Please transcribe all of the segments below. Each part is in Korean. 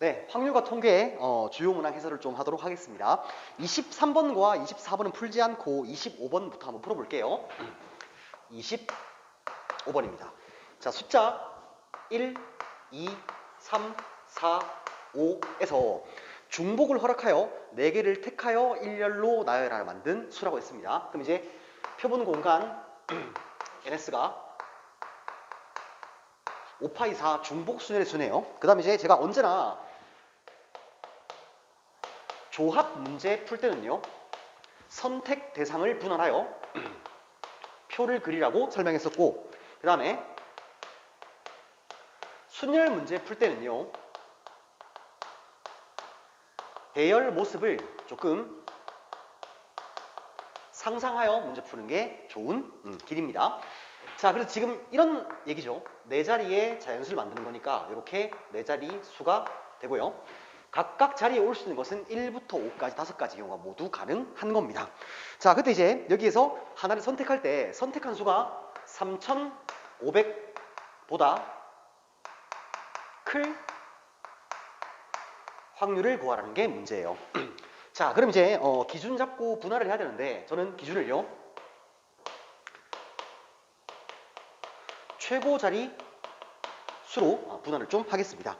네, 확률과 통계 어, 주요 문항 해설을 좀 하도록 하겠습니다. 23번과 24번은 풀지 않고 25번부터 한번 풀어볼게요. 25번입니다. 자, 숫자 1, 2, 3, 4, 5에서 중복을 허락하여 4개를 택하여 일렬로 나열하여 만든 수라고 했습니다. 그럼 이제 표본 공간 NS가 5파이 4 중복 순열의 수네요. 그 다음에 이제 제가 언제나 조합 문제 풀 때는요. 선택 대상을 분할하여 표를 그리라고 설명했었고 그 다음에 순열 문제 풀 때는요. 대열 모습을 조금 상상하여 문제 푸는 게 좋은 음, 길입니다. 자, 그래서 지금 이런 얘기죠. 네 자리의 자연수를 만드는 거니까 이렇게 네 자리 수가 되고요. 각각 자리에 올 수 있는 것은 1부터 5까지 다섯 가지 경우가 모두 가능한 겁니다. 자, 그때 이제 여기에서 하나를 선택할 때 선택한 수가 3,500보다 클 확률을 구하라는 게 문제예요. 자, 그럼 이제 어, 기준 잡고 분할을 해야 되는데 저는 기준을요. 최고 자리 수로 어, 분할을 좀 하겠습니다.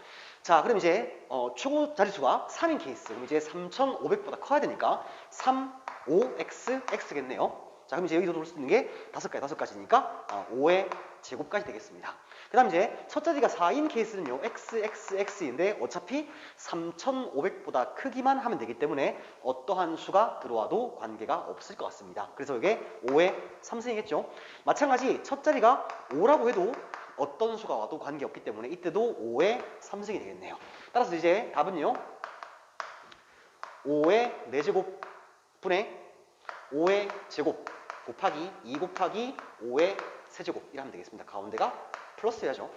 자, 그럼 이제 어, 최고 자리수가 3인 케이스. 그럼 이제 3,500보다 커야 되니까 3, 5, x, x겠네요. 자, 그럼 이제 여기서 돌 수 있는 게 다섯 가지, 다섯 가지니까 어, 5의 제곱까지 되겠습니다. 그 다음 이제 첫 자리가 4인 케이스는요, x, x, x인데 어차피 3,500보다 크기만 하면 되기 때문에 어떠한 수가 들어와도 관계가 없을 것 같습니다. 그래서 이게 5의 3승이겠죠. 마찬가지 첫 자리가 5라고 해도 어떤 수가 와도 관계없기 때문에 이때도 5의 3승이 되겠네요. 따라서 이제 답은요. 5의 4제곱 분의 5의 제곱 곱하기 2 곱하기 5의 세제곱 이라면 되겠습니다. 가운데가 플러스 해야죠.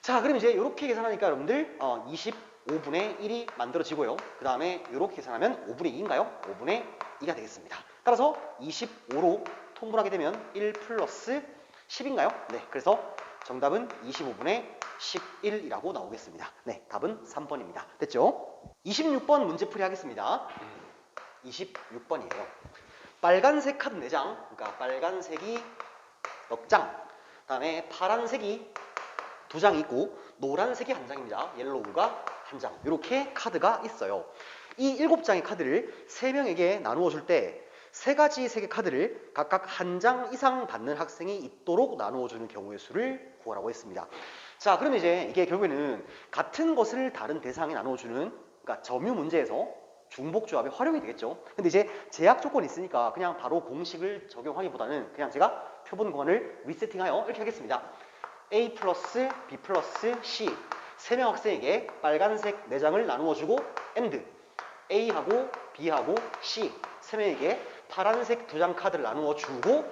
자, 그럼 이제 이렇게 계산하니까 여러분들 어, 25분의 1이 만들어지고요. 그 다음에 이렇게 계산하면 5분의 2인가요? 5분의 2가 되겠습니다. 따라서 25로 통분하게 되면 1 플러스 10인가요? 네, 그래서 정답은 25분의 11이라고 나오겠습니다. 네, 답은 3번입니다. 됐죠? 26번 문제풀이 하겠습니다. 26번이에요. 빨간색 카드 4장, 그러니까 빨간색이 넉 장, 그다음에 파란색이 두 장 있고 노란색이 한 장입니다. 옐로우가 한 장. 이렇게 카드가 있어요. 이 일곱 장의 카드를 세 명에게 나누어 줄 때 세 가지 색의 카드를 각각 한 장 이상 받는 학생이 있도록 나누어 주는 경우의 수를 구하라고 했습니다. 자, 그럼 이제 이게 결국에는 같은 것을 다른 대상에 나누어 주는 그러니까 점유 문제에서 중복 조합이 활용이 되겠죠. 근데 이제 제약 조건이 있으니까 그냥 바로 공식을 적용하기보다는 그냥 제가 표본 공간을 리세팅하여 이렇게 하겠습니다. A 플러스 B 플러스 C 세 명 학생에게 빨간색 4장을 나누어 주고 AND A하고 B하고 C 세 명에게 파란색 두장 카드를 나누어 주고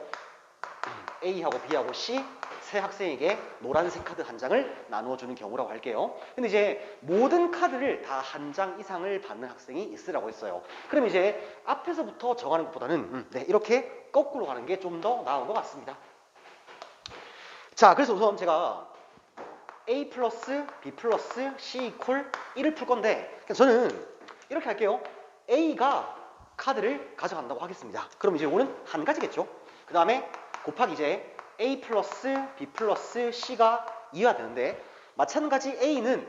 A하고 B하고 C 세 학생에게 노란색 카드 한 장을 나누어 주는 경우라고 할게요. 근데 이제 모든 카드를 다 한 장 이상을 받는 학생이 있으라고 했어요. 그럼 이제 앞에서부터 정하는 것보다는 음, 네, 이렇게 거꾸로 가는 게 좀 더 나은 것 같습니다. 자, 그래서 우선 제가 A 플러스 B 플러스 C 이퀄 1을 풀 건데 저는 이렇게 할게요. A가 카드를 가져간다고 하겠습니다. 그럼 이제 이거는 한 가지겠죠. 그 다음에 곱하기 이제 A 플러스 B 플러스 C가 2가 되는데 마찬가지 A는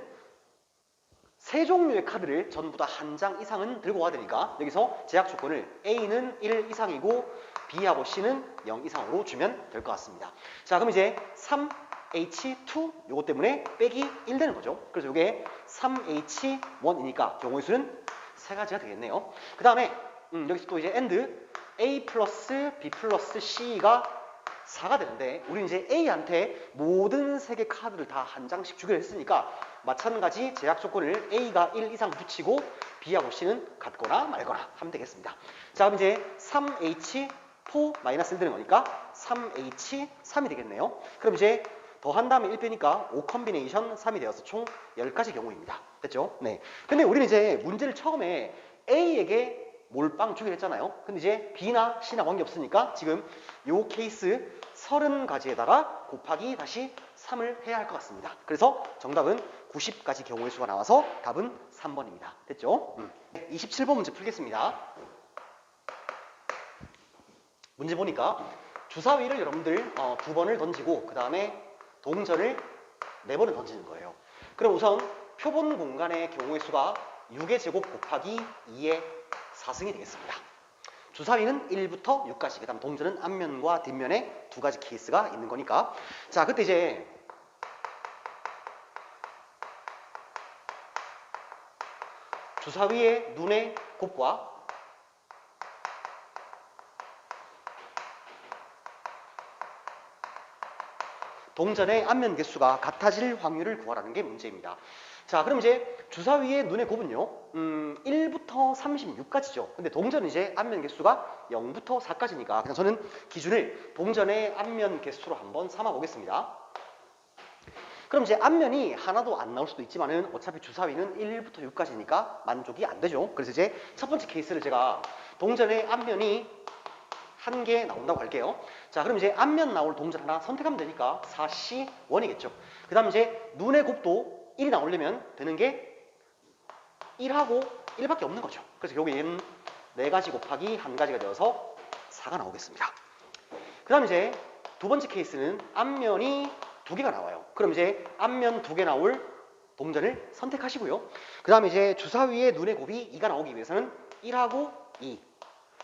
세 종류의 카드를 전부 다 한 장 이상은 들고 와야 되니까 여기서 제약 조건을 A는 1 이상이고 B하고 C는 0 이상으로 주면 될 것 같습니다. 자 그럼 이제 3H2 요거 때문에 빼기 1 되는 거죠. 그래서 이게 3H1이니까 경우의 수는 세 가지가 되겠네요. 그 다음에 음, 여기서 또 이제 AND A 플러스 B 플러스 C가 4가 되는데 우리 이제 A한테 모든 세 개 카드를 다 한 장씩 주기로 했으니까 마찬가지 제약 조건을 A가 1 이상 붙이고 B하고 C는 같거나 말거나 하면 되겠습니다. 자 그럼 이제 3H4 마이너스 1 되는 거니까 3H3이 되겠네요. 그럼 이제 더한 다음에 1 빼니까 5 컨비네이션 3이 되어서 총 10가지 경우입니다. 됐죠? 네. 근데 우리는 이제 문제를 처음에 A에게 몰빵 주기로 했잖아요. 근데 이제 B나 C나 관계없으니까 지금 요 케이스 30가지에다가 곱하기 다시 3을 해야 할 것 같습니다. 그래서 정답은 90까지 경우의 수가 나와서 답은 3번입니다. 됐죠? 27번 문제 풀겠습니다. 문제 보니까 주사위를 여러분들 어, 두 번을 던지고 그 다음에 동전을 네 번을 던지는 거예요. 그럼 우선 표본 공간의 경우의 수가 6의 제곱 곱하기 2의 4승이 되겠습니다. 주사위는 1부터 6까지, 그 다음 동전은 앞면과 뒷면에 두 가지 케이스가 있는 거니까. 자, 그때 이제 주사위의 눈의 곱과 동전의 앞면 개수가 같아질 확률을 구하라는 게 문제입니다. 자, 그럼 이제 주사위의 눈의 곱은요, 음, 1부터 36까지죠. 근데 동전은 이제 앞면 개수가 0부터 4까지니까 그냥 저는 기준을 동전의 앞면 개수로 한번 삼아 보겠습니다. 그럼 이제 앞면이 하나도 안 나올 수도 있지만은 어차피 주사위는 1부터 6까지니까 만족이 안 되죠. 그래서 이제 첫 번째 케이스를 제가 동전의 앞면이 한 개 나온다고 할게요. 자, 그럼 이제 앞면 나올 동전 하나 선택하면 되니까 4C 1이겠죠. 그 다음 이제 눈의 곱도 1이 나오려면 되는 게 1하고 1밖에 없는 거죠. 그래서 여기는 4가지 곱하기 1가지가 되어서 4가 나오겠습니다. 그 다음 이제 두 번째 케이스는 앞면이 두 개가 나와요. 그럼 이제 앞면 두 개 나올 동전을 선택하시고요. 그 다음에 이제 주사위의 눈의 곱이 2가 나오기 위해서는 1하고 2,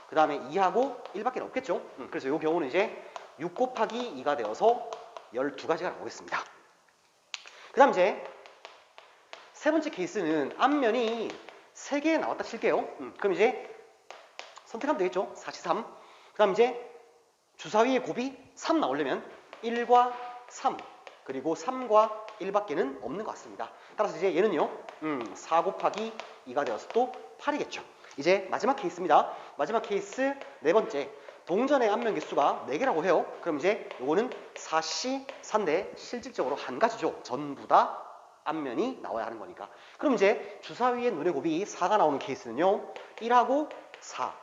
그 다음에 2하고 1밖에 없겠죠. 음, 그래서 이 경우는 이제 6 곱하기 2가 되어서 12가지가 나오겠습니다. 그 다음 이제 세 번째 케이스는 앞면이 3개 나왔다 칠게요. 음, 그럼 이제 선택하면 되겠죠. 43. 그 다음 이제 주사위의 곱이 3 나오려면 1과 3 그리고 3과 1밖에는 없는 것 같습니다. 따라서 이제 얘는요. 음, 4 곱하기 2가 되어서 또 8이겠죠. 이제 마지막 케이스입니다. 마지막 케이스 네 번째. 동전의 앞면 개수가 4개라고 해요. 그럼 이제 요거는 4C 4인데 실질적으로 한 가지죠. 전부 다 앞면이 나와야 하는 거니까. 그럼 이제 주사위의 눈의 곱이 4가 나오는 케이스는요. 1하고 4,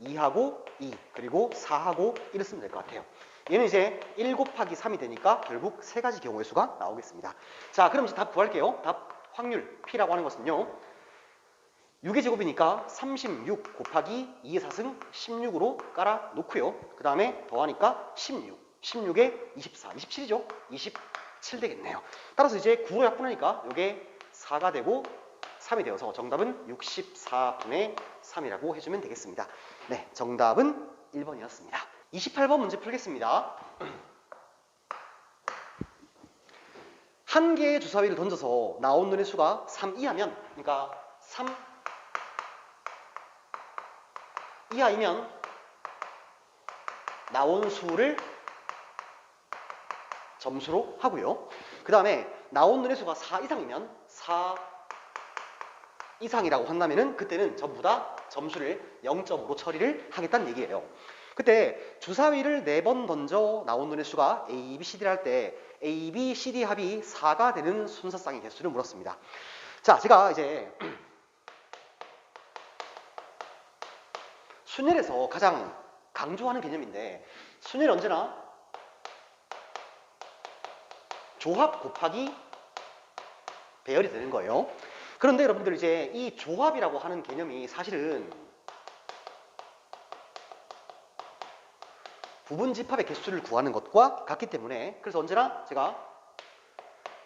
2하고 2, 그리고 4하고 1을 쓰면 될 것 같아요. 얘는 이제 1 곱하기 3이 되니까 결국 세 가지 경우의 수가 나오겠습니다. 자, 그럼 이제 답 구할게요. 답 확률 P라고 하는 것은요. 6의 제곱이니까 36 곱하기 2의 4승 16으로 깔아 놓고요. 그 다음에 더하니까 16. 16에 24, 27이죠? 27 되겠네요. 따라서 이제 9로 약분하니까 이게 4가 되고 3이 되어서 정답은 64분의 3이라고 해주면 되겠습니다. 네, 정답은 1번이었습니다. 28번 문제 풀겠습니다. 한 개의 주사위를 던져서 나온 눈의 수가 3 이하면, 그러니까 3 이하이면 나온 수를 점수로 하고요. 그 다음에 나온 눈의 수가 4 이상이면 4 이상이라고 한다면은 그때는 전부 다 점수를 0점으로 처리를 하겠다는 얘기예요. 그때 주사위를 4번 던져 나온 눈의 수가 A, B, CD를 할 때 A, B, CD 합이 4가 되는 순서쌍의 개수를 물었습니다. 자, 제가 이제 순열에서 가장 강조하는 개념인데 순열이 언제나 조합 곱하기 배열이 되는 거예요. 그런데 여러분들 이제 이 조합이라고 하는 개념이 사실은 부분 집합의 개수를 구하는 것과 같기 때문에 그래서 언제나 제가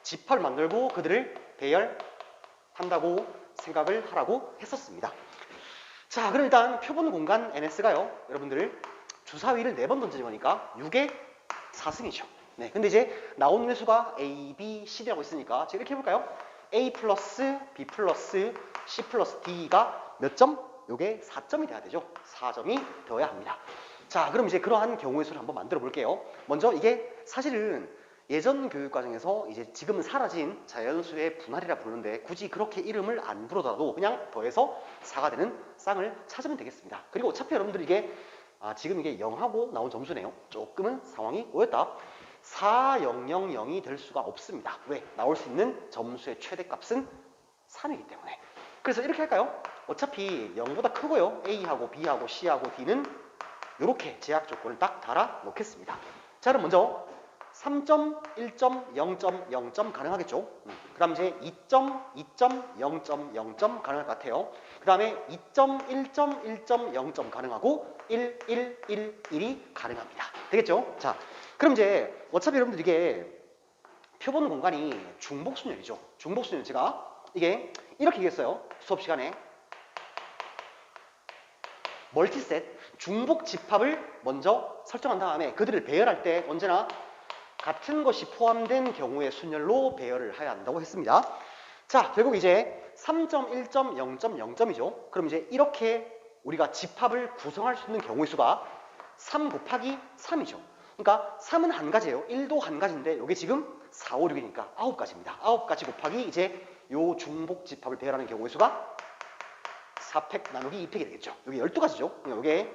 집합을 만들고 그들을 배열한다고 생각을 하라고 했었습니다. 자, 그럼 일단 표본 공간 NS가요. 여러분들 주사위를 4번 던지는 거니까 6의 4승이죠. 네, 근데 이제 나오는 수가 A, B, C라고 있으니까 제가 이렇게 해볼까요? A 플러스 B 플러스 C 플러스 D가 몇 점? 요게 4점이 돼야 되죠. 4점이 되어야 합니다. 자, 그럼 이제 그러한 경우의 수를 한번 만들어 볼게요. 먼저 이게 사실은 예전 교육 과정에서 이제 지금은 사라진 자연수의 분할이라 부르는데 굳이 그렇게 이름을 안 부르더라도 그냥 더해서 4가 되는 쌍을 찾으면 되겠습니다. 그리고 어차피 여러분들 이게 아, 지금 이게 0하고 나온 점수네요. 조금은 상황이 오였다. 4000이 될 수가 없습니다. 왜? 나올 수 있는 점수의 최대값은 3이기 때문에. 그래서 이렇게 할까요? 어차피 0보다 크고요. A하고 B하고 C하고 D는 이렇게 제약 조건을 딱 달아 놓겠습니다. 자, 그럼 먼저 3점, 1점, 0점, 0점 가능하겠죠? 음, 그 다음 이제 2.2.0.0점 가능할 것 같아요. 그 다음에 2.1.1.0점 가능하고 1, 1, 1, 1이 가능합니다. 되겠죠? 자, 그럼 이제 어차피 여러분들 이게 표본 공간이 중복순열이죠. 중복순열 제가 이게 이렇게 얘기했어요. 수업 시간에 멀티셋 중복 집합을 먼저 설정한 다음에 그들을 배열할 때 언제나 같은 것이 포함된 경우의 순열로 배열을 해야 한다고 했습니다. 자, 결국 이제 3.1.0.0점이죠. 그럼 이제 이렇게 우리가 집합을 구성할 수 있는 경우의 수가 3 곱하기 3이죠. 그러니까 3은 한 가지예요. 1도 한 가지인데 이게 지금 4, 5, 6이니까 9가지입니다. 9가지 곱하기 이제 요 중복 집합을 배열하는 경우의 수가 4팩 나누기 2팩이 되겠죠. 여기 12가지죠. 이게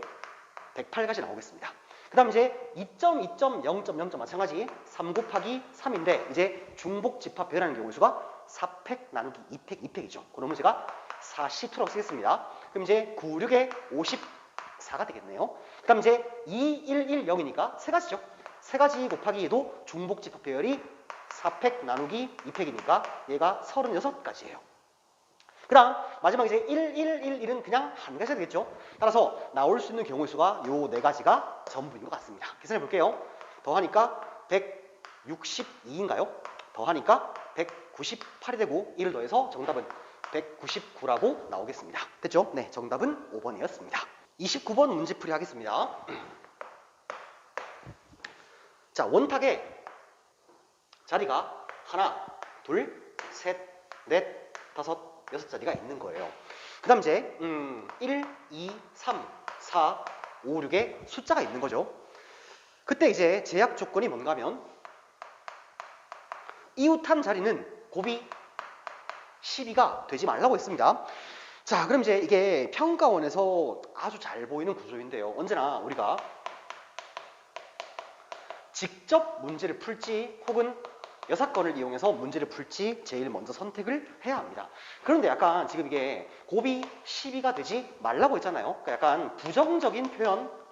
108가지 나오겠습니다. 그 다음 이제 2.2.0.0점 마찬가지 3 곱하기 3인데 이제 중복 집합 배열하는 경우의 수가 4팩 나누기 2팩 2팩이죠. 그러면 제가 40토록 쓰겠습니다. 그럼 이제 9, 6에 54가 되겠네요. 그 다음 이제 2, 1, 1, 0이니까 세 가지죠. 세 가지 곱하기 도 중복 집합 배열이 4팩 나누기 2팩이니까 얘가 36가지예요. 그 다음 마지막 이제 1, 1, 1, 1은 그냥 한 가지가 되겠죠. 따라서 나올 수 있는 경우의 수가 요 네 가지가 전부인 것 같습니다. 계산해 볼게요. 더하니까 162인가요? 더하니까 198이 되고 1을 더해서 정답은 199라고 나오겠습니다. 됐죠? 네, 정답은 5번이었습니다. 29번 문제풀이 하겠습니다. 자, 원탁에 자리가 하나, 둘, 셋, 넷, 다섯, 여섯 자리가 있는 거예요. 그 다음 이제 음, 1, 2, 3, 4, 5, 6의 숫자가 있는 거죠. 그때 이제 제약 조건이 뭔가 하면 이웃한 자리는 곱이 12가 되지 말라고 했습니다. 자, 그럼 이제 이게 평가원에서 아주 잘 보이는 구조인데요. 언제나 우리가 직접 문제를 풀지 혹은 여사건을 이용해서 문제를 풀지 제일 먼저 선택을 해야 합니다. 그런데 약간 지금 이게 곱이 12가 되지 말라고 했잖아요. 그러니까 약간 부정적인 표현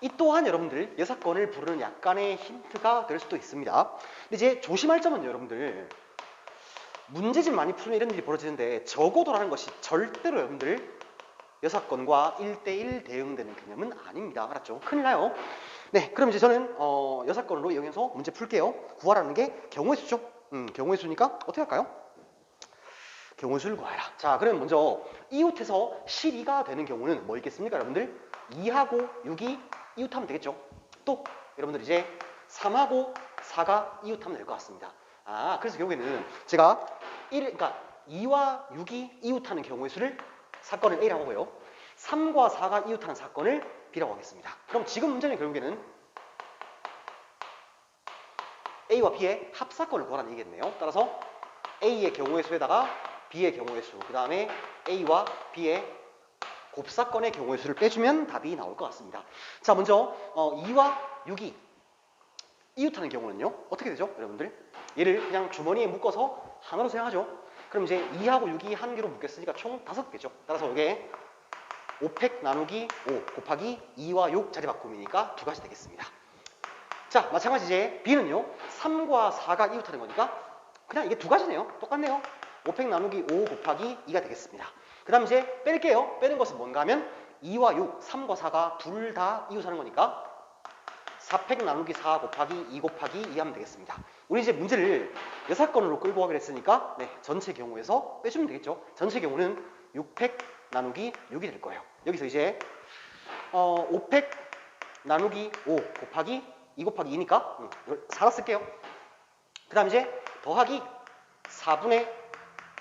이 또한 여러분들 여사건을 부르는 약간의 힌트가 될 수도 있습니다. 근데 이제 조심할 점은 여러분들 문제집 많이 푸는 이런 일이 벌어지는데 적어도라는 것이 절대로 여러분들 여사건과 1대1 대응되는 개념은 아닙니다. 알았죠? 큰일 나요. 네, 그럼 이제 저는 어, 여사건으로 이용해서 문제 풀게요. 구하라는 게 경우의 수죠. 음, 경우의 수니까 어떻게 할까요? 경우의 수를 구하라. 자, 그럼 먼저 이웃에서 12가 되는 경우는 뭐 있겠습니까, 여러분들? 2하고 6이 이웃하면 되겠죠. 또 여러분들 이제 3하고 4가 이웃하면 될 것 같습니다. 아, 그래서 결국에는 제가 1, 그러니까 2와 6이 이웃하는 경우의 수를 사건을 A라고 하고요. 3과 4가 이웃하는 사건을 B라고 하겠습니다. 그럼 지금 문제는 결국에는 A와 B의 합사건을 구하라는 얘기겠네요. 따라서 A의 경우의 수에다가 B의 경우의 수, 그 다음에 A와 B의 곱사건의 경우의 수를 빼주면 답이 나올 것 같습니다. 자, 먼저 어, 2와 6이 이웃하는 경우는요. 어떻게 되죠, 여러분들? 얘를 그냥 주머니에 묶어서 하나로 생각하죠. 그럼 이제 2하고 6이 한 개로 묶였으니까 총 5개죠. 따라서 이게 5팩 나누기 5 곱하기 2와 6 자리 바꿈이니까 두 가지 되겠습니다. 자, 마찬가지 이제 B는요. 3과 4가 이웃하는 거니까 그냥 이게 두 가지네요. 똑같네요. 5팩 나누기 5 곱하기 2가 되겠습니다. 그 다음 이제 뺄게요. 빼는 것은 뭔가 하면 2와 6, 3과 4가 둘 다 이웃하는 거니까 4팩 나누기 4 곱하기 2 곱하기 2 하면 되겠습니다. 우리 이제 문제를 여사건으로 끌고 가기로 했으니까 네, 전체 경우에서 빼주면 되겠죠. 전체 경우는 6팩 나누기 6이 될 거예요. 여기서 이제 어, 5팩 나누기 5 곱하기 2 곱하기 2니까 음, 이걸 4라 쓸게요. 그 다음 이제 더하기 4분의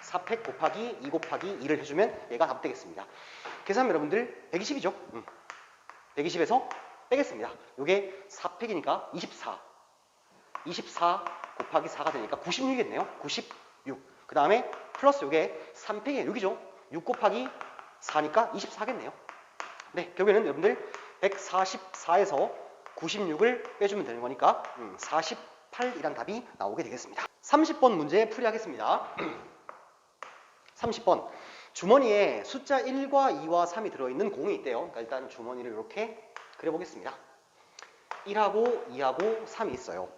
4팩 곱하기 2 곱하기 2를 해주면 얘가 답 되겠습니다. 계산하면 여러분들 120이죠. 음. 120에서 빼겠습니다. 이게 4팩이니까 24. 24 곱하기 4가 되니까 96이겠네요. 96. 그 다음에 플러스 이게 3팩이 6이죠. 6 곱하기 4니까 24겠네요. 네, 결국에는 여러분들 144에서 96을 빼주면 되는 거니까 음, 48이란 답이 나오게 되겠습니다. 30번 문제 풀이하겠습니다. 30번 주머니에 숫자 1과 2와 3이 들어있는 공이 있대요. 그러니까 일단 주머니를 이렇게 그려보겠습니다. 1하고 2하고 3이 있어요.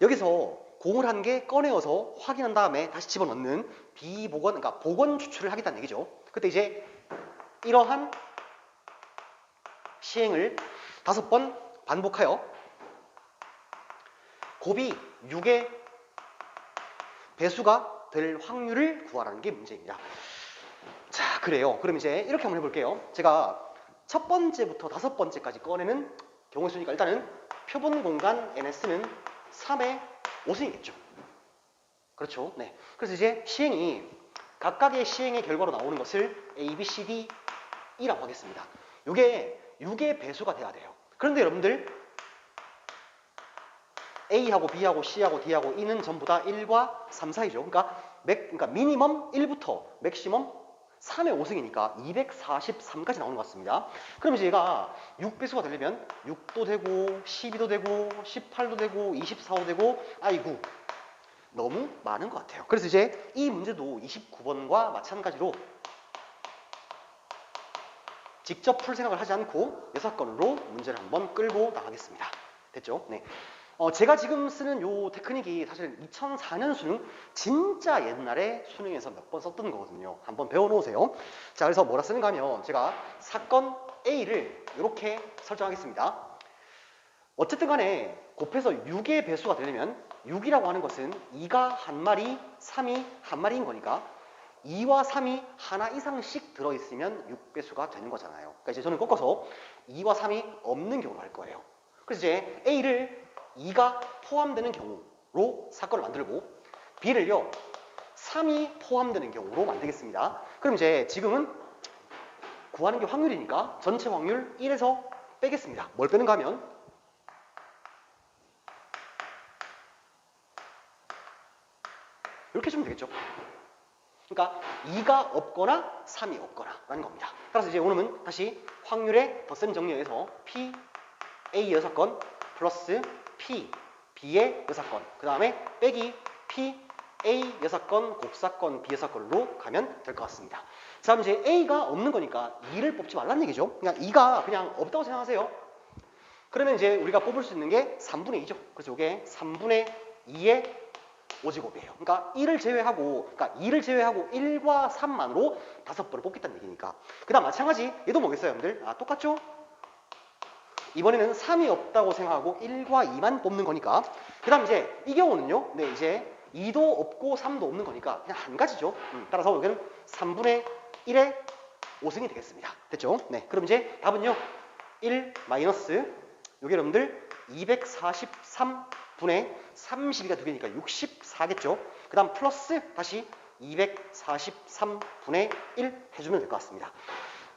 여기서 공을 한 개 꺼내어서 확인한 다음에 다시 집어넣는 비복원, 그러니까 복원 추출을 하겠다는 얘기죠. 그때 이제 이러한 시행을 다섯 번 반복하여 곱이 6의 배수가 될 확률을 구하라는 게 문제입니다. 자, 그래요. 그럼 이제 이렇게 한번 해볼게요. 제가 첫 번째부터 다섯 번째까지 꺼내는 경우의 수니까 일단은 표본 공간 NS는 3의 5승이겠죠. 그렇죠. 네. 그래서 이제 시행이 각각의 시행의 결과로 나오는 것을 A, B, C, D, E라고 하겠습니다. 이게 6의 배수가 돼야 돼요. 그런데 여러분들 A하고 B하고 C하고 D하고 E는 전부 다 1과 3 사이죠. 그러니까 맥, 그러니까 미니멈 1부터 맥시멈 3의 5승이니까 243까지 나오는 것 같습니다. 그럼 이제 얘가 6배수가 되려면 6도 되고 12도 되고 18도 되고 24도 되고 아이고 너무 많은 것 같아요. 그래서 이제 이 문제도 29번과 마찬가지로 직접 풀 생각을 하지 않고 여사건으로 문제를 한번 끌고 나가겠습니다. 됐죠? 네. 어, 제가 지금 쓰는 요 테크닉이 사실 2004년 수능 진짜 옛날에 수능에서 몇 번 썼던 거거든요. 한번 배워놓으세요. 자, 그래서 뭐라 쓰는가 하면 제가 사건 A를 이렇게 설정하겠습니다. 어쨌든 간에 곱해서 6의 배수가 되려면 6이라고 하는 것은 2가 한 마리, 3이 한 마리인 거니까 2와 3이 하나 이상씩 들어있으면 6배수가 되는 거잖아요. 그러니까 이제 저는 꺾어서 2와 3이 없는 경우로 할 거예요. 그래서 이제 A를 2가 포함되는 경우로 사건을 만들고 B를요 3이 포함되는 경우로 만들겠습니다. 그럼 이제 지금은 구하는 게 확률이니까 전체 확률 1에서 빼겠습니다. 뭘 빼는가 하면 이렇게 주면 되겠죠. 그러니까 2가 없거나 3이 없거나 라는 겁니다. 따라서 이제 오늘은 다시 확률의 더센 정리에서 P, A 여섯 건 플러스 P, B의 여섯 건, 그 다음에 빼기 P, A 여섯 건, 곱사건, B 여섯 건으로 가면 될 것 같습니다. 자, 그럼 이제 A가 없는 거니까 2를 뽑지 말라는 얘기죠. 그냥 2가 그냥 없다고 생각하세요. 그러면 이제 우리가 뽑을 수 있는 게 3분의 2죠. 그래서 이게 3분의 2의 오제곱이에요. 그러니까 1을 제외하고, 그러니까 2를 제외하고 1과 3만으로 다섯 번을 뽑겠다는 얘기니까. 그 다음 마찬가지, 얘도 뭐겠어요, 여러분들? 아, 똑같죠? 이번에는 3이 없다고 생각하고 1과 2만 뽑는 거니까. 그 다음 이제 이 경우는요, 네, 이제 2도 없고 3도 없는 거니까 그냥 한 가지죠. 음, 따라서 여기는 3분의 1의 5승이 되겠습니다. 됐죠? 네. 그럼 이제 답은요, 1 마이너스, 여기 여러분들 243 분의 32가 두 개니까 64겠죠? 그 다음 플러스 다시 243분의 1 해주면 될 것 같습니다.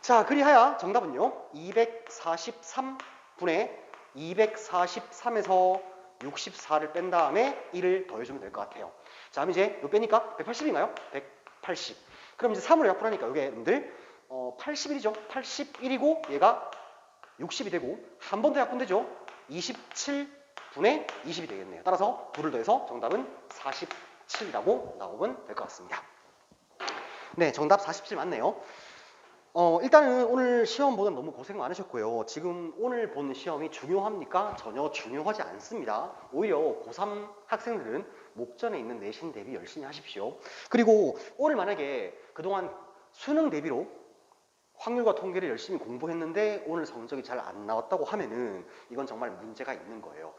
자, 그리하여 정답은요. 243분의 243에서 64를 뺀 다음에 1을 더해주면 될 것 같아요. 자, 그럼 이제 요 빼니까 180인가요? 180. 그럼 이제 3으로 약분하니까 이게 여러분들 어, 81이죠. 81이고 얘가 60이 되고 한 번 더 약분되죠. 27 분의 20이 되겠네요. 따라서 9를 더해서 정답은 47이라고 나오면 될 것 같습니다. 네, 정답 47 맞네요. 어, 일단은 오늘 시험 보다 너무 고생 많으셨고요. 지금 오늘 본 시험이 중요합니까? 전혀 중요하지 않습니다. 오히려 고3 학생들은 목전에 있는 내신 대비 열심히 하십시오. 그리고 오늘 만약에 그동안 수능 대비로 확률과 통계를 열심히 공부했는데 오늘 성적이 잘 안 나왔다고 하면은 이건 정말 문제가 있는 거예요.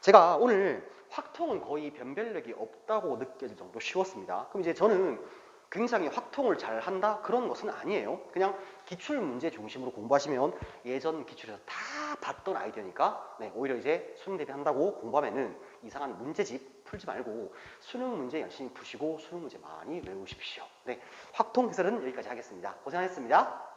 제가 오늘 확통은 거의 변별력이 없다고 느껴질 정도 쉬웠습니다. 그럼 이제 저는 굉장히 확통을 잘 한다 그런 것은 아니에요. 그냥 기출 문제 중심으로 공부하시면 예전 기출에서 다 봤던 아이디어니까 네, 오히려 이제 수능 대비한다고 공부하면은 이상한 문제집 풀지 말고 수능 문제 열심히 푸시고 수능 문제 많이 외우십시오. 네, 확통 해설은 여기까지 하겠습니다. 고생하셨습니다.